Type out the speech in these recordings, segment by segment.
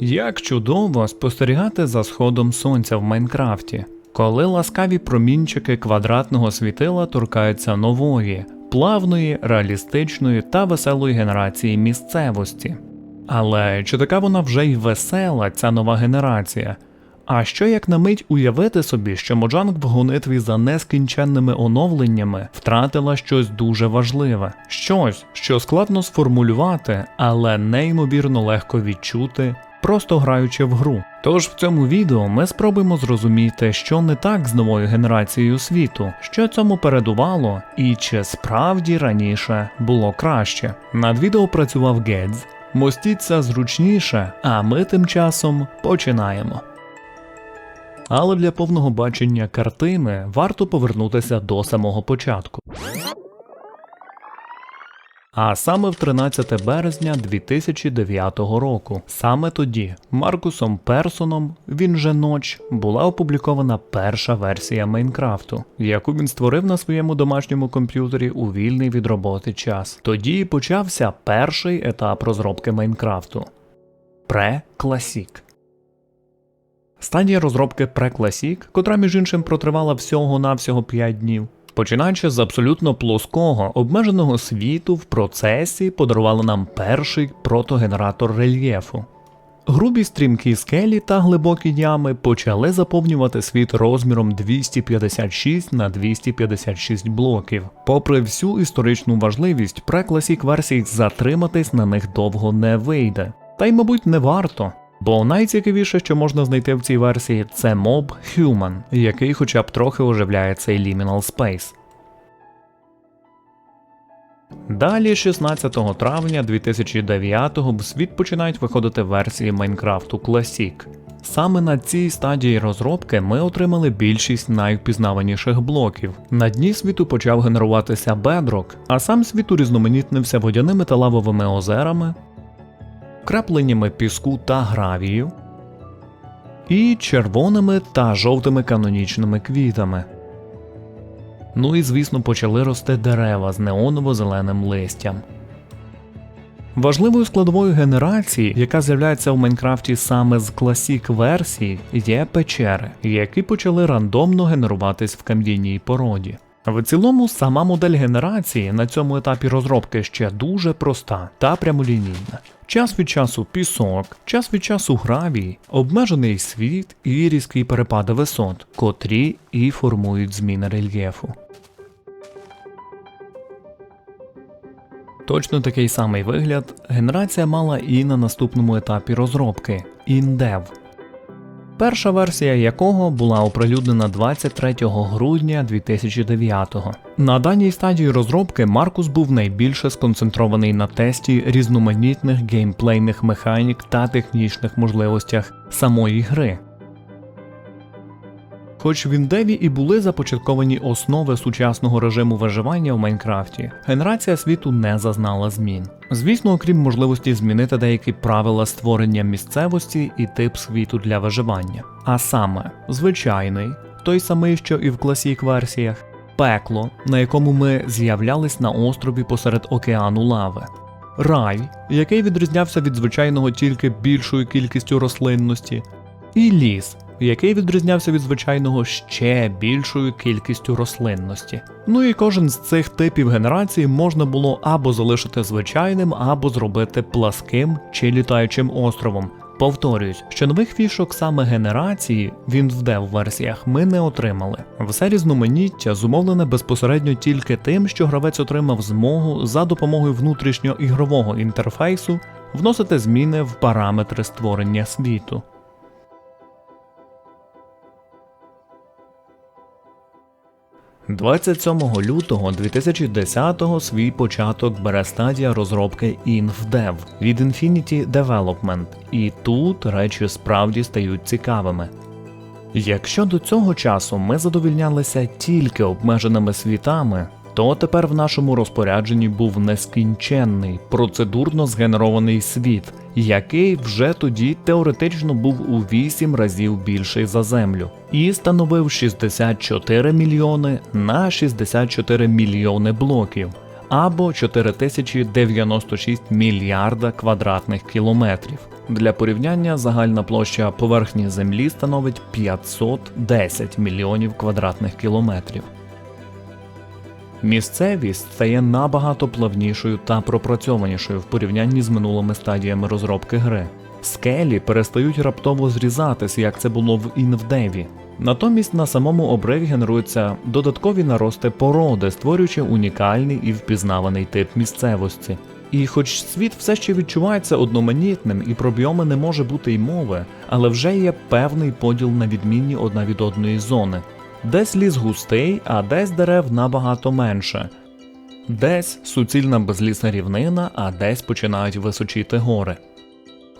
Як чудово спостерігати за сходом сонця в Майнкрафті, коли ласкаві промінчики квадратного світила торкаються нової, плавної, реалістичної та веселої генерації місцевості. Але чи така вона вже й весела, ця нова генерація? А що як на мить уявити собі, що Моджанг в гонитві за нескінченними оновленнями втратила щось дуже важливе, щось, що складно сформулювати, але неймовірно легко відчути, просто граючи в гру. Тож в цьому відео ми спробуємо зрозуміти, що не так з новою генерацією світу, що цьому передувало, і чи справді раніше було краще. Над відео працював Гедз. Мостіться зручніше, а ми тим часом починаємо. Але для повного бачення картини варто повернутися до самого початку. А саме в 13 березня 2009 року, саме тоді Маркусом Персоном, він же Ноч, була опублікована перша версія Майнкрафту, яку він створив на своєму домашньому комп'ютері у вільний від роботи час. Тоді почався перший етап розробки Майнкрафту Пре-класік. Стадія розробки Pre-Classic, котра між іншим протривала всього-навсього 5 днів, починаючи з абсолютно плоского, обмеженого світу в процесі подарувала нам перший протогенератор рельєфу. Грубі стрімкі скелі та глибокі ями почали заповнювати світ розміром 256 на 256 блоків. Попри всю історичну важливість, Pre-Classic версій затриматись на них довго не вийде. Та й, мабуть, не варто. Бо найцікавіше, що можна знайти в цій версії, це моб Human, який хоча б трохи оживляє цей Liminal Space. Далі, 16 травня 2009-го, в світ починають виходити версії Майнкрафту Classic. Саме на цій стадії розробки ми отримали більшість найвпізнаваніших блоків. На дні світу почав генеруватися Bedrock, а сам світ урізноманітнився водяними та лавовими озерами, крапленнями піску та гравію і червоними та жовтими канонічними квітами. Ну і звісно почали рости дерева з неоново-зеленим листям. Важливою складовою генерації, яка з'являється в Майнкрафті саме з класік версії, є печери, які почали рандомно генеруватись в кам'яній породі. В цілому, сама модель генерації на цьому етапі розробки ще дуже проста та прямолінійна. Час від часу пісок, час від часу гравій, обмежений світ і різкі перепади висот, котрі і формують зміни рельєфу. Точно такий самий вигляд генерація мала і на наступному етапі розробки InDev. Перша версія якого була оприлюднена 23 грудня 2009-го. На даній стадії розробки Маркус був найбільше сконцентрований на тесті різноманітних геймплейних механік та технічних можливостях самої гри. Хоч в Індеві і були започатковані основи сучасного режиму виживання в Майнкрафті, генерація світу не зазнала змін. Звісно, окрім можливості змінити деякі правила створення місцевості і тип світу для виживання. А саме, звичайний, той самий, що і в класік версіях, пекло, на якому ми з'являлись на острові посеред океану лави. Рай, який відрізнявся від звичайного тільки більшою кількістю рослинності, і ліс, який відрізнявся від звичайного ще більшою кількістю рослинності. Ну і кожен з цих типів генерації можна було або залишити звичайним, або зробити пласким чи літаючим островом. Повторюсь, що нових фішок саме генерації він в дев версіях ми не отримали. Все різноманіття зумовлене безпосередньо тільки тим, що гравець отримав змогу за допомогою внутрішньоігрового інтерфейсу вносити зміни в параметри створення світу. – 27 лютого 2010-го свій початок бере стадія розробки InfDev від Infinity Development, і тут речі справді стають цікавими. Якщо до цього часу ми задовільнялися тільки обмеженими світами, то тепер в нашому розпорядженні був нескінченний процедурно згенерований світ, який вже тоді теоретично був у 8 разів більший за землю, і становив 64 мільйони на 64 мільйони блоків. Або 4096 мільярда квадратних кілометрів. Для порівняння загальна площа поверхні Землі становить 510 мільйонів квадратних кілометрів. Місцевість стає набагато плавнішою та пропрацьованішою в порівнянні з минулими стадіями розробки гри. Скелі перестають раптово зрізатись, як це було в Інвдеві. Натомість на самому обриві генеруються додаткові нарости породи, створюючи унікальний і впізнаваний тип місцевості. І хоч світ все ще відчувається одноманітним і про біоми не може бути й мови, але вже є певний поділ на відмінні одна від одної зони. Десь ліс густий, а десь дерев набагато менше. Десь суцільна безлісна рівнина, а десь починають височіти гори.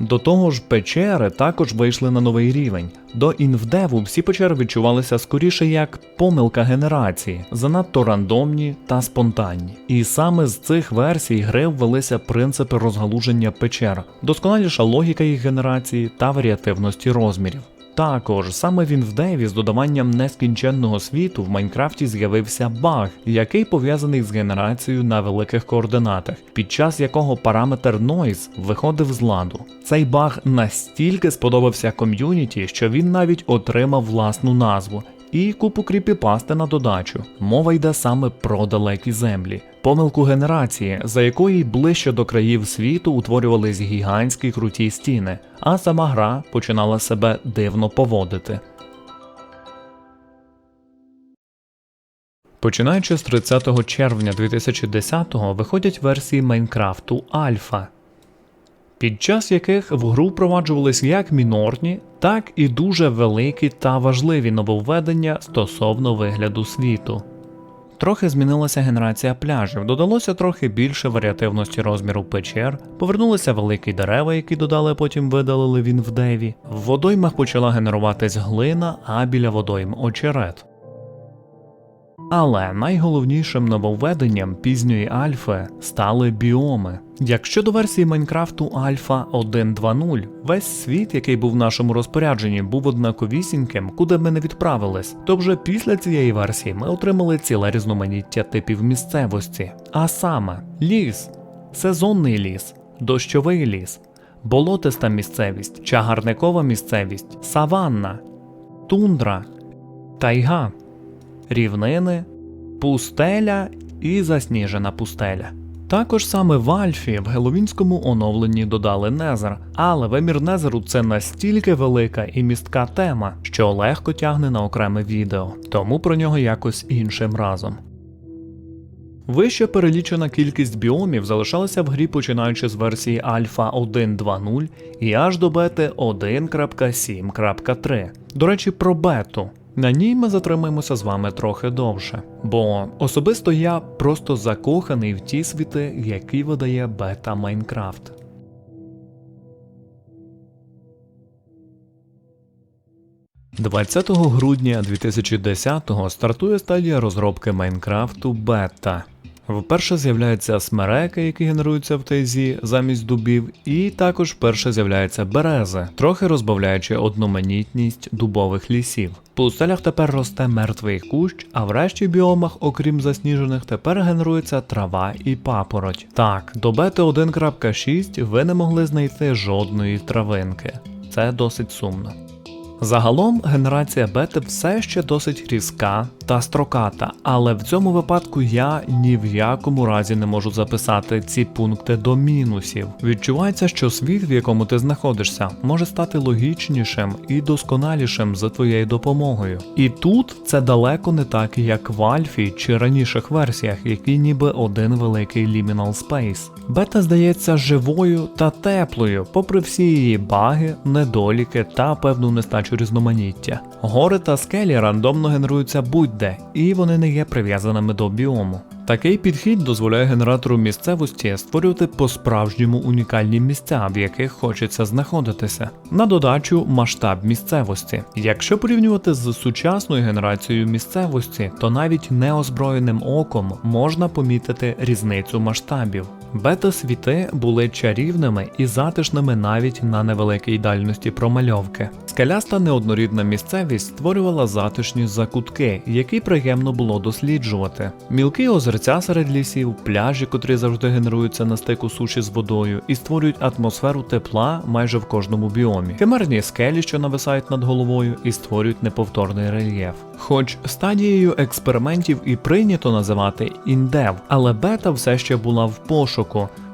До того ж, печери також вийшли на новий рівень. До інвдеву всі печери відчувалися скоріше як помилка генерації, занадто рандомні та спонтанні. І саме з цих версій гри ввелися принципи розгалуження печер, досконаліша логіка їх генерації та варіативності розмірів. Також саме він в Деві з додаванням нескінченного світу в Майнкрафті з'явився баг, який пов'язаний з генерацією на великих координатах, під час якого параметр Noise виходив з ладу. Цей баг настільки сподобався ком'юніті, що він навіть отримав власну назву. І купу кріпіпасти на додачу. Мова йде саме про далекі землі, помилку генерації, за якої ближче до країв світу утворювались гігантські круті стіни, а сама гра починала себе дивно поводити. Починаючи з 30 червня 2010-го виходять версії Майнкрафту Альфа, під час яких в гру впроваджувались як мінорні, так і дуже великі та важливі нововведення стосовно вигляду світу. Трохи змінилася генерація пляжів, додалося трохи більше варіативності розміру печер, повернулися великі дерева, які додали, потім видалили він в деві. В водоймах почала генеруватись глина, а біля водойм очерет. Але найголовнішим нововведенням пізньої альфи стали біоми. Якщо до версії Майнкрафту Альфа 1.2.0 весь світ, який був в нашому розпорядженні, був однаковісіньким, куди ми не відправились, то вже після цієї версії ми отримали ціле різноманіття типів місцевості. А саме ліс, сезонний ліс, дощовий ліс, болотиста місцевість, чагарникова місцевість, саванна, тундра, тайга рівнини, пустеля і засніжена пустеля. Також саме в Альфі в геловінському оновленні додали Незер, але вимір Незеру це настільки велика і містка тема, що легко тягне на окреме відео, тому про нього якось іншим разом. Вище перелічена кількість біомів залишалася в грі починаючи з версії Альфа 1.2.0 і аж до бети 1.7.3. До речі, про бету. На ній ми затримаємося з вами трохи довше, бо особисто я просто закоханий в ті світи, які видає бета Майнкрафт. – 20 грудня 2010-го стартує стадія розробки Майнкрафту Бета. Вперше з'являються смереки, які генеруються в тайзі замість дубів, і також вперше з'являються берези, трохи розбавляючи одноманітність дубових лісів. В пустелях тепер росте мертвий кущ, а в решті біомах, окрім засніжених, тепер генерується трава і папороть. Так, до бети 1.6 ви не могли знайти жодної травинки. Це досить сумно. Загалом генерація бети все ще досить різка та строката, але в цьому випадку я ні в якому разі не можу записати ці пункти до мінусів. Відчувається, що світ, в якому ти знаходишся, може стати логічнішим і досконалішим за твоєю допомогою. І тут це далеко не так, як в Альфі чи раніших версіях, які ніби один великий Liminal Space. Бета здається живою та теплою, попри всі її баги, недоліки та певну нестачу різноманіття. Гори та скелі рандомно генеруються будь-де, і вони не є прив'язаними до біому. Такий підхід дозволяє генератору місцевості створювати по-справжньому унікальні місця, в яких хочеться знаходитися. На додачу масштаб місцевості. Якщо порівнювати з сучасною генерацією місцевості, то навіть неозброєним оком можна помітити різницю масштабів. Бета-світи були чарівними і затишними навіть на невеликій дальності промальовки. Скеляста неоднорідна місцевість створювала затишні закутки, які приємно було досліджувати. Озер озерця серед лісів, пляжі, котрі завжди генеруються на стику суші з водою, і створюють атмосферу тепла майже в кожному біомі. Химерні скелі, що нависають над головою, і створюють неповторний рельєф. Хоч стадією експериментів і прийнято називати індев, але бета все ще була в пошуку.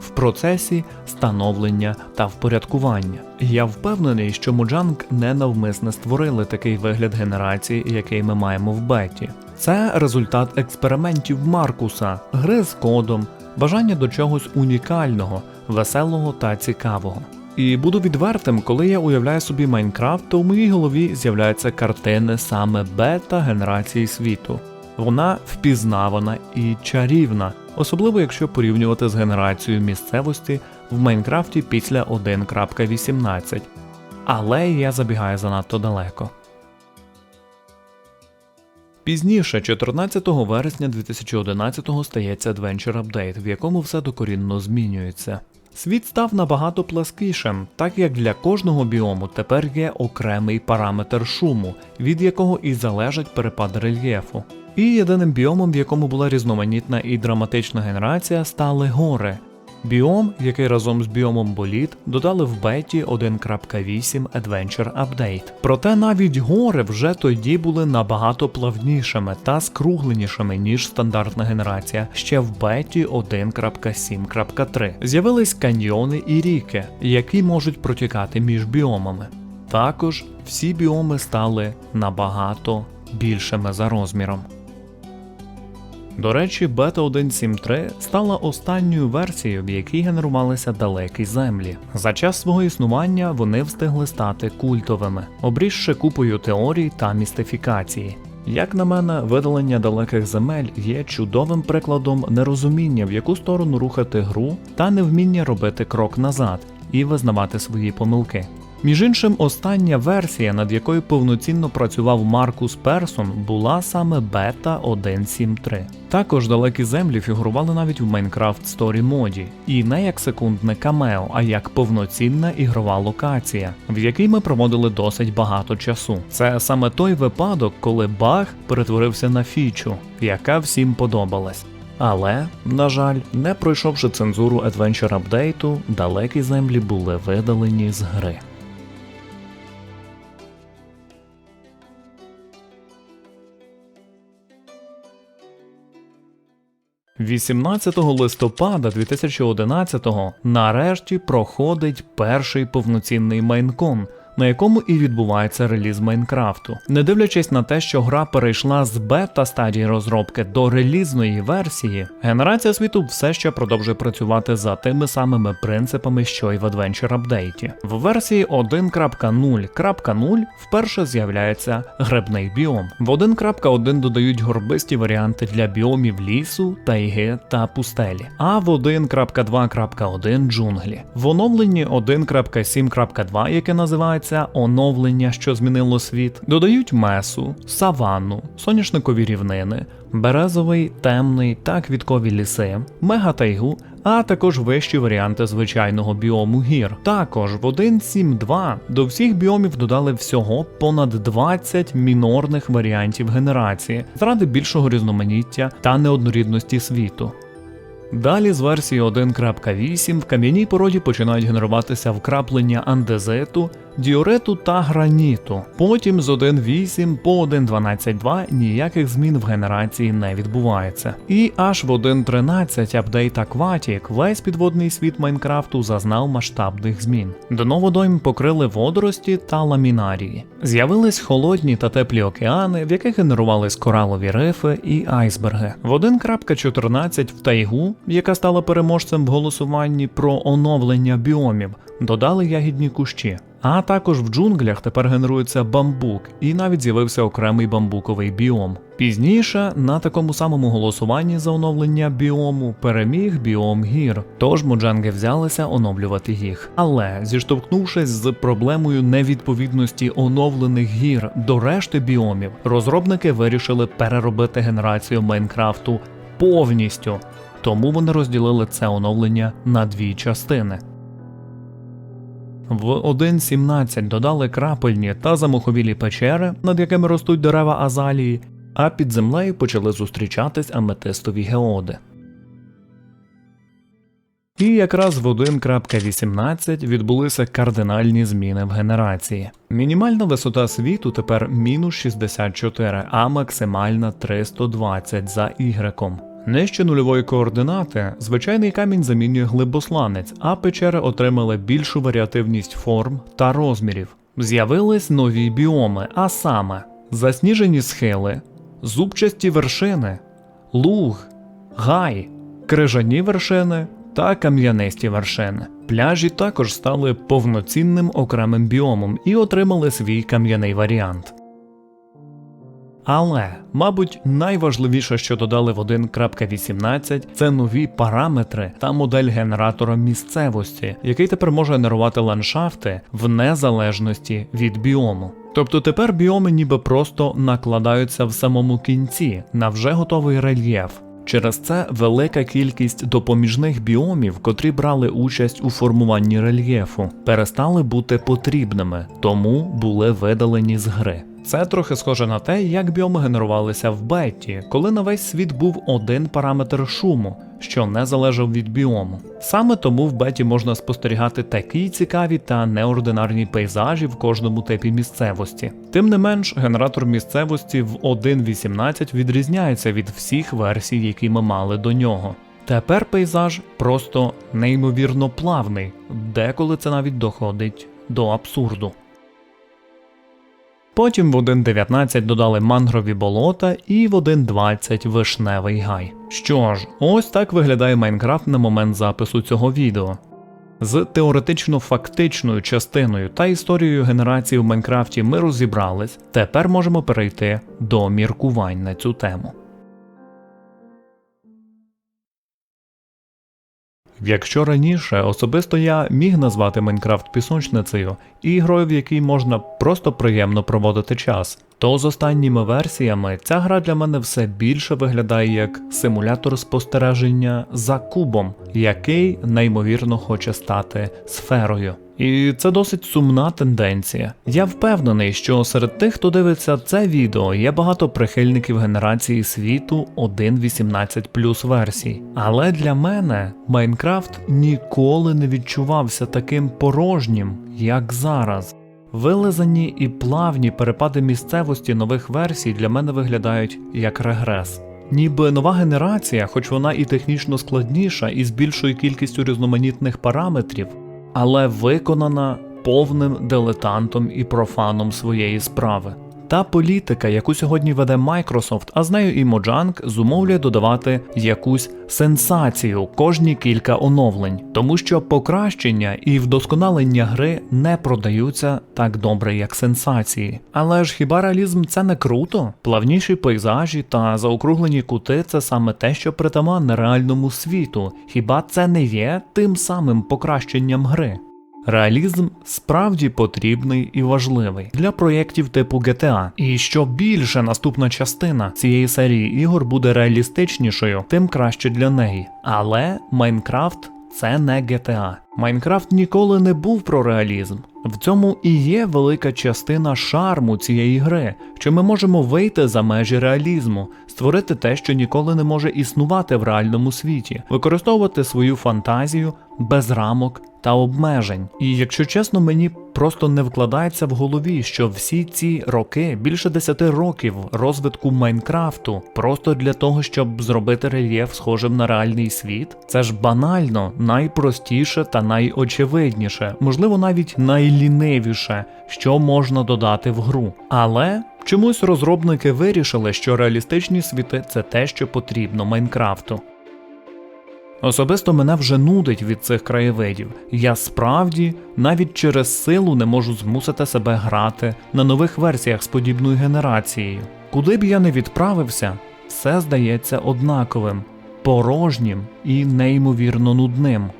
В процесі становлення та впорядкування. Я впевнений, що Моджанг ненавмисне створили такий вигляд генерації, який ми маємо в беті. Це результат експериментів Маркуса, гри з кодом, бажання до чогось унікального, веселого та цікавого. І буду відвертим, коли я уявляю собі Майнкрафт, то в моїй голові з'являються картини саме бета-генерації світу. Вона впізнавана і чарівна, особливо якщо порівнювати з генерацією місцевості в Майнкрафті після 1.18. Але я забігаю занадто далеко. Пізніше, 14 вересня 2011-го стається Adventure Update, в якому все докорінно змінюється. Світ став набагато пласкішим, так як для кожного біому тепер є окремий параметр шуму, від якого і залежить перепад рельєфу. І єдиним біомом, в якому була різноманітна і драматична генерація, стали гори. Біом, який разом з біомом боліт додали в беті 1.8 Adventure Update. Проте навіть гори вже тоді були набагато плавнішими та скругленішими, ніж стандартна генерація. Ще в беті 1.7.3 з'явились каньйони і ріки, які можуть протікати між біомами. Також всі біоми стали набагато більшими за розміром. До речі, бета 1.7.3 стала останньою версією, в якій генерувалися далекі землі. За час свого існування вони встигли стати культовими, обрізши купою теорій та містифікації. Як на мене, видалення далеких земель є чудовим прикладом нерозуміння, в яку сторону рухати гру, та невміння робити крок назад і визнавати свої помилки. Між іншим, остання версія, над якою повноцінно працював Маркус Персон, була саме бета 1.7.3. Також далекі землі фігурували навіть в Minecraft Story моді, і не як секундне камео, а як повноцінна ігрова локація, в якій ми проводили досить багато часу. Це саме той випадок, коли баг перетворився на фічу, яка всім подобалась. Але, на жаль, не пройшовши цензуру Adventure Update, далекі землі були видалені з гри. 18 листопада 2011-го нарешті проходить перший повноцінний Майнкон, на якому і відбувається реліз Майнкрафту. Не дивлячись на те, що гра перейшла з бета стадії розробки до релізної версії, генерація світу все ще продовжує працювати за тими самими принципами, що й в Adventure Update. В версії 1.0.0 вперше з'являється грибний біом. В 1.1 додають горбисті варіанти для біомів лісу, тайги та пустелі, а в 1.2.1 джунглі. В оновленні 1.7.2, яке називається оновлення, що змінило світ, додають месу, саванну, соняшникові рівнини, березовий, темний та квіткові ліси, мегатайгу, а також вищі варіанти звичайного біому гір. Також в 1.7.2 до всіх біомів додали всього понад 20 мінорних варіантів генерації заради більшого різноманіття та неоднорідності світу. Далі з версії 1.8 в кам'яній породі починають генеруватися вкраплення андезиту, діорету та граніту. Потім з 1.8 по 1.12.2 ніяких змін в генерації не відбувається. І аж в 1.13 апдейт Aquatic весь підводний світ Майнкрафту зазнав масштабних змін. Дно водойм покрили водорості та ламінарії. З'явились холодні та теплі океани, в яких генерувались коралові рифи і айсберги. В 1.14 в тайгу, яка стала переможцем в голосуванні про оновлення біомів, додали ягідні кущі. А також в джунглях тепер генерується бамбук, і навіть з'явився окремий бамбуковий біом. Пізніше на такому самому голосуванні за оновлення біому переміг біом гір, тож моджанги взялися оновлювати їх. Але зіштовхнувшись з проблемою невідповідності оновлених гір до решти біомів, розробники вирішили переробити генерацію Майнкрафту повністю. Тому вони розділили це оновлення на дві частини. В 1.17 додали крапельні та замуховілі печери, над якими ростуть дерева азалії, а під землею почали зустрічатись аметистові геоди. І якраз в 1.18 відбулися кардинальні зміни в генерації. Мінімальна висота світу тепер мінус 64, а максимальна 320 за Y. Нижче нульової координати звичайний камінь замінює глибосланець, а печери отримали більшу варіативність форм та розмірів. З'явились нові біоми, а саме засніжені схили, зубчасті вершини, луг, гай, крижані вершини та кам'янисті вершини. Пляжі також стали повноцінним окремим біомом і отримали свій кам'яний варіант. Але, мабуть, найважливіше, що додали в 1.18, це нові параметри та модель генератора місцевості, який тепер може генерувати ландшафти в незалежності від біому. Тобто тепер біоми ніби просто накладаються в самому кінці на вже готовий рельєф. Через це велика кількість допоміжних біомів, котрі брали участь у формуванні рельєфу, перестали бути потрібними, тому були видалені з гри. Це трохи схоже на те, як біоми генерувалися в беті, коли на весь світ був один параметр шуму, що не залежав від біому. Саме тому в беті можна спостерігати такі цікаві та неординарні пейзажі в кожному типі місцевості. Тим не менш, генератор місцевості в 1.18 відрізняється від всіх версій, які ми мали до нього. Тепер пейзаж просто неймовірно плавний, деколи це навіть доходить до абсурду. Потім в 1.19 додали мангрові болота і в 1.20 вишневий гай. Що ж, ось так виглядає Майнкрафт на момент запису цього відео. З теоретично-фактичною частиною та історією генерації в Майнкрафті ми розібрались, тепер можемо перейти до міркувань на цю тему. Якщо раніше особисто я міг назвати Майнкрафт пісочницею і грою, в якій можна просто приємно проводити час, то з останніми версіями ця гра для мене все більше виглядає як симулятор спостереження за кубом, який неймовірно хоче стати сферою. І це досить сумна тенденція. Я впевнений, що серед тих, хто дивиться це відео, є багато прихильників генерації світу 1.18 плюс версій. Але для мене Майнкрафт ніколи не відчувався таким порожнім, як зараз. Вилизані і плавні перепади місцевості нових версій для мене виглядають як регрес. Ніби нова генерація, хоч вона і технічно складніша, і з більшою кількістю різноманітних параметрів, але виконана повним дилетантом і профаном своєї справи. Та політика, яку сьогодні веде Microsoft, а з нею і Mojang, зумовлює додавати якусь сенсацію кожні кілька оновлень, тому що покращення і вдосконалення гри не продаються так добре, як сенсації. Але ж хіба реалізм це не круто? Плавніші пейзажі та заокруглені кути це саме те, що притаманне реальному світу. Хіба це не є тим самим покращенням гри? Реалізм справді потрібний і важливий для проєктів типу GTA. І що більше наступна частина цієї серії ігор буде реалістичнішою, тим краще для неї. Але Майнкрафт це не GTA. Майнкрафт ніколи не був про реалізм. В цьому і є велика частина шарму цієї гри, що ми можемо вийти за межі реалізму, створити те, що ніколи не може існувати в реальному світі, використовувати свою фантазію без рамок та обмежень. І якщо чесно, мені просто не вкладається в голові, що всі ці роки, більше 10 років розвитку Майнкрафту, просто для того, щоб зробити рельєф схожим на реальний світ, це ж банально, найпростіше та найочевидніше, можливо, навіть найлінивіше, що можна додати в гру. Але чомусь розробники вирішили, що реалістичні світи це те, що потрібно Майнкрафту. Особисто мене вже нудить від цих краєвидів. Я справді навіть через силу не можу змусити себе грати на нових версіях з подібною генерацією. Куди б я не відправився, все здається однаковим, порожнім і неймовірно нудним.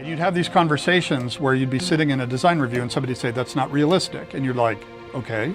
And you'd have these conversations where you'd be sitting in a design review and somebody'd say, that's not realistic. And you're like, okay,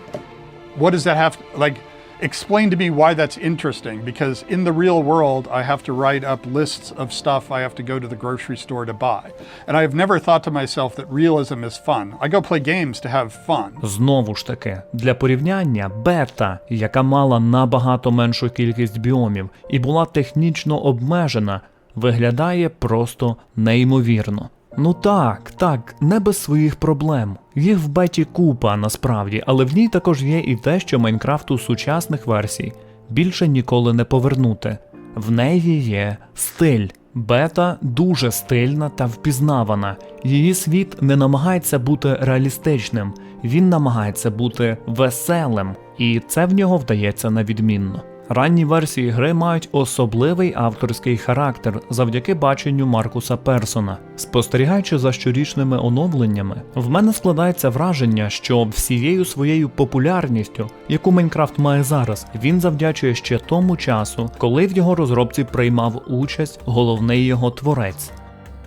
what does that have, like, explain to me why that's interesting because in the real world, I have to write up lists of stuff I have to go to the grocery store to buy. And I have never thought to myself that realism is fun. I go play games to have fun. Знову ж таки, для порівняння, бета, яка мала набагато меншу кількість біомів і була технічно обмежена, виглядає просто неймовірно. Ну так, так, не без своїх проблем. Їх в беті купа насправді, але в ній також є і те, що Майнкрафту сучасних версій більше ніколи не повернути. В неї є стиль. Бета дуже стильна та впізнавана. Її світ не намагається бути реалістичним, він намагається бути веселим, і це в нього вдається на відмінно. Ранні версії гри мають особливий авторський характер завдяки баченню Маркуса Персона. Спостерігаючи за щорічними оновленнями, в мене складається враження, що всією своєю популярністю, яку Майнкрафт має зараз, він завдячує ще тому часу, коли в його розробці приймав участь головний його творець.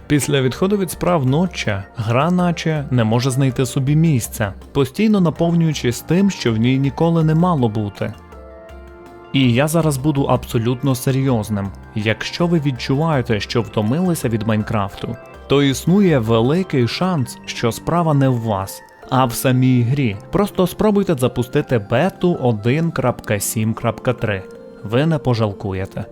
Після відходу від справ ноча гра наче не може знайти собі місця, постійно наповнюючись тим, що в ній ніколи не мало бути. І я зараз буду абсолютно серйозним. Якщо ви відчуваєте, що втомилися від Майнкрафту, то існує великий шанс, що справа не в вас, а в самій грі. Просто спробуйте запустити бету 1.7.3. Ви не пожалкуєте.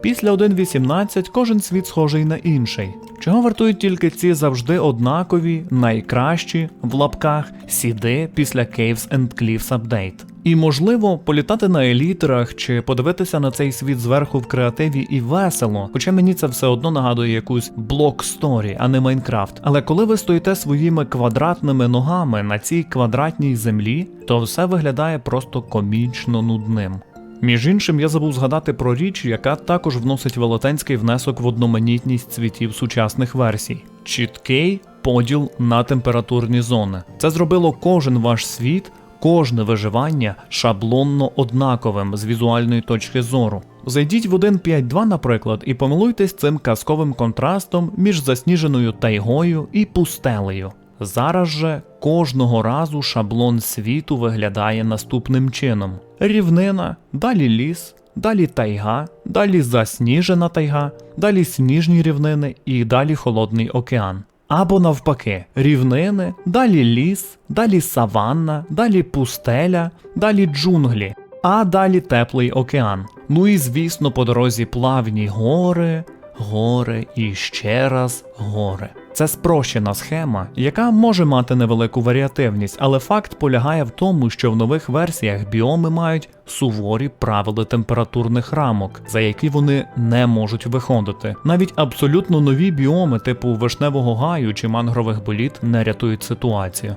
Після 1.18 кожен світ схожий на інший. Чого вартують тільки ці завжди однакові, найкращі в лапках сіди після Caves and Cliffs Update. І можливо політати на елітерах чи подивитися на цей світ зверху в креативі і весело, хоча мені це все одно нагадує якусь блок сторі, а не Майнкрафт. Але коли ви стоїте своїми квадратними ногами на цій квадратній землі, то все виглядає просто комічно нудним. Між іншим, я забув згадати про річ, яка також вносить велетенський внесок в одноманітність цвітів сучасних версій: чіткий поділ на температурні зони. Це зробило кожен ваш світ, кожне виживання шаблонно однаковим з візуальної точки зору. Зайдіть в 1.5.2, наприклад, і помилуйтесь цим казковим контрастом між засніженою тайгою і пустелею. Зараз же кожного разу шаблон світу виглядає наступним чином: рівнина, далі ліс, далі тайга, далі засніжена тайга, далі сніжні рівнини і далі холодний океан. Або навпаки, рівнини, далі ліс, далі саванна, далі пустеля, далі джунглі, а далі теплий океан. Ну і звісно, по дорозі плавні гори, гори і ще раз гори. Це спрощена схема, яка може мати невелику варіативність, але факт полягає в тому, що в нових версіях біоми мають суворі правила температурних рамок, за які вони не можуть виходити. Навіть абсолютно нові біоми, типу вишневого гаю чи мангрових боліт, не рятують ситуацію.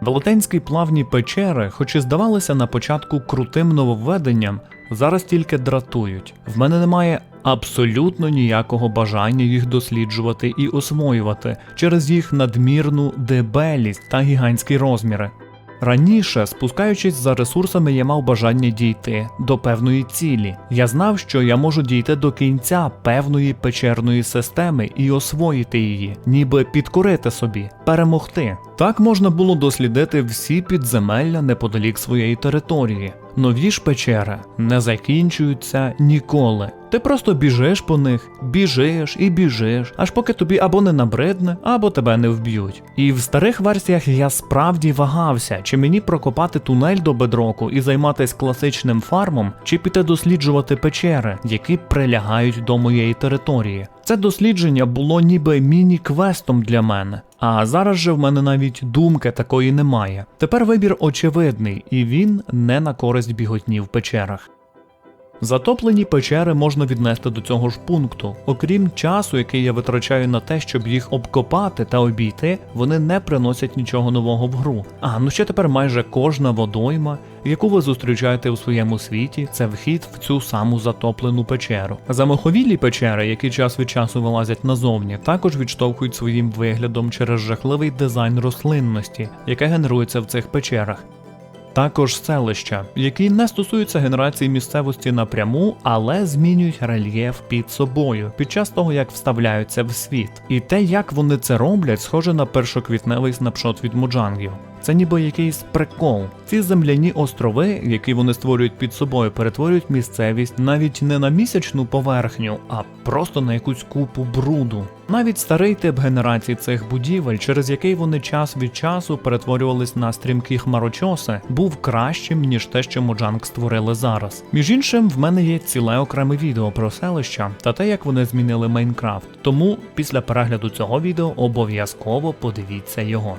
Велетенські плавні печери, хоч і здавалися на початку крутим нововведенням, зараз тільки дратують. В мене немає абсолютно ніякого бажання їх досліджувати і освоювати через їх надмірну дебелість та гігантські розміри. Раніше, спускаючись за ресурсами, я мав бажання дійти до певної цілі. Я знав, що я можу дійти до кінця певної печерної системи і освоїти її, ніби підкорити собі, перемогти. Так можна було дослідити всі підземелля неподалік своєї території. Нові ж печери не закінчуються ніколи. Ти просто біжиш по них, біжиш і біжиш, аж поки тобі або не набридне, або тебе не вб'ють. І в старих версіях я справді вагався, чи мені прокопати тунель до бедроку і займатися класичним фармом, чи піти досліджувати печери, які прилягають до моєї території. Це дослідження було ніби міні-квестом для мене. А зараз же в мене навіть думки такої немає. Тепер вибір очевидний, і він не на користь біготні в печерах. Затоплені печери можна віднести до цього ж пункту. Окрім часу, який я витрачаю на те, щоб їх обкопати та обійти, вони не приносять нічого нового в гру. А ну ще тепер майже кожна водойма, яку ви зустрічаєте у своєму світі, це вхід в цю саму затоплену печеру. Замаховілі печери, які час від часу вилазять назовні, також відштовхують своїм виглядом через жахливий дизайн рослинності, яке генерується в цих печерах. Також селища, які не стосуються генерації місцевості напряму, але змінюють рельєф під собою під час того, як вставляються в світ. І те, як вони це роблять, схоже на першоквітневий снапшот від Моджангів. Це ніби якийсь прикол. Ці земляні острови, які вони створюють під собою, перетворюють місцевість навіть не на місячну поверхню, а просто на якусь купу бруду. Навіть старий тип генерації цих будівель, через який вони час від часу перетворювались на стрімкі хмарочоси, був кращим ніж те, що Моджанг створили зараз. Між іншим, в мене є ціле окреме відео про селища та те, як вони змінили Майнкрафт. Тому після перегляду цього відео обов'язково подивіться його.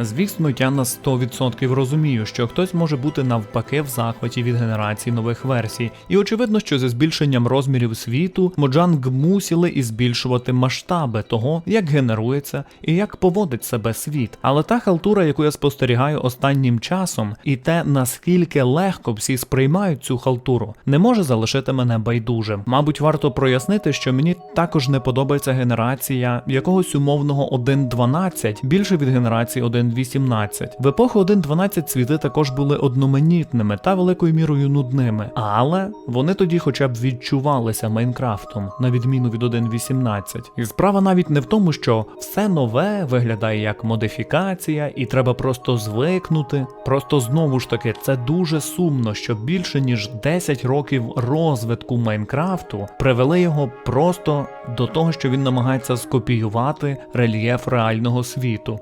Звісно, я на 100% розумію, що хтось може бути навпаки в захваті від генерації нових версій, і очевидно, що зі збільшенням розмірів світу Моджанг мусили і збільшувати масштаби того, як генерується і як поводить себе світ. Але та халтура, яку я спостерігаю останнім часом, і те, наскільки легко всі сприймають цю халтуру, не може залишити мене байдужим. Мабуть, варто прояснити, що мені також не подобається генерація якогось умовного 1.12 більше від генерації 1.18. В епоху 1.12 цвіти також були одноманітними та великою мірою нудними, але вони тоді хоча б відчувалися Майнкрафтом, на відміну від 1.18. І справа навіть не в тому, що все нове виглядає як модифікація, і треба просто звикнути. Просто знову ж таки, це дуже сумно, що більше ніж 10 років розвитку Майнкрафту привели його просто до того, що він намагається скопіювати рельєф реального світу.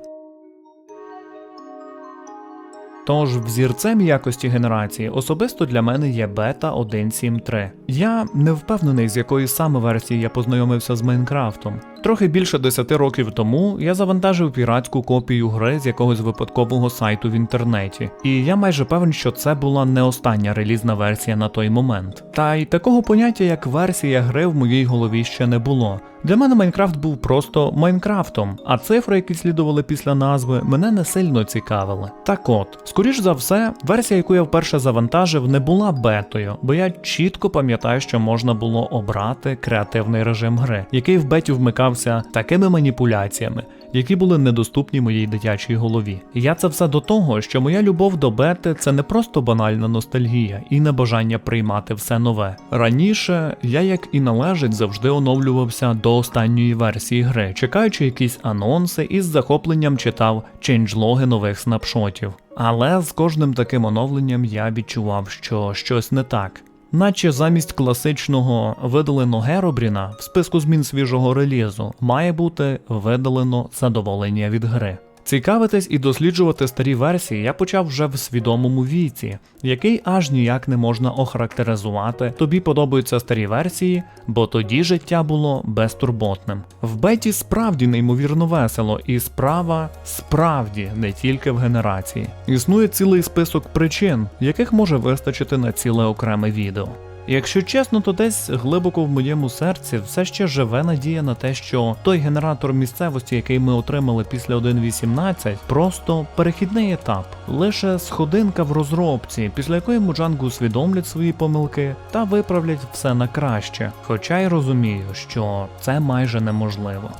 Тож взірцем якості генерації особисто для мене є бета 1.7.3. Я не впевнений, з якої саме версії я познайомився з Майнкрафтом. Трохи більше 10 років тому я завантажив піратську копію гри з якогось випадкового сайту в інтернеті, і я майже певен, що це була не остання релізна версія на той момент. Та й такого поняття, як версія гри, в моїй голові ще не було. Для мене Майнкрафт був просто Майнкрафтом, а цифри, які слідували після назви, мене не сильно цікавили. Так от, скоріш за все, версія, яку я вперше завантажив, не була бетою, бо я чітко пам'ятаю, що можна було обрати креативний режим гри, який в беті вмикався такими маніпуляціями, які були недоступні моїй дитячій голові. Я це все до того, що моя любов до бети це не просто банальна ностальгія і небажання приймати все нове. Раніше я, як і належить, завжди оновлювався до останньої версії гри, чекаючи якісь анонси і з захопленням читав ченджлоги нових снапшотів. Але з кожним таким оновленням я відчував, що щось не так. Наче замість класичного видалено Геробріна в списку змін свіжого релізу має бути видалено задоволення від гри. Цікавитись і досліджувати старі версії я почав вже в свідомому віці, який аж ніяк не можна охарактеризувати. Тобі подобаються старі версії, бо тоді життя було безтурботним. В беті справді неймовірно весело, і справа справді не тільки в генерації. Існує цілий список причин, яких може вистачити на ціле окреме відео. Якщо чесно, то десь глибоко в моєму серці все ще живе надія на те, що той генератор місцевості, який ми отримали після 1.18, просто перехідний етап, лише сходинка в розробці, після якої Mojang усвідомлять свої помилки та виправлять все на краще. Хоча й розумію, що це майже неможливо.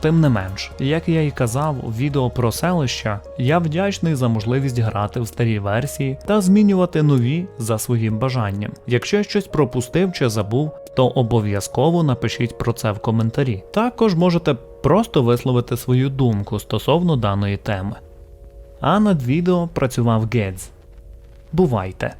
Тим не менш, як я і казав у відео про селища, я вдячний за можливість грати в старі версії та змінювати нові за своїм бажанням. Якщо щось пропустив чи забув, то обов'язково напишіть про це в коментарі. Також можете просто висловити свою думку стосовно даної теми. А над відео працював Гедз. Бувайте!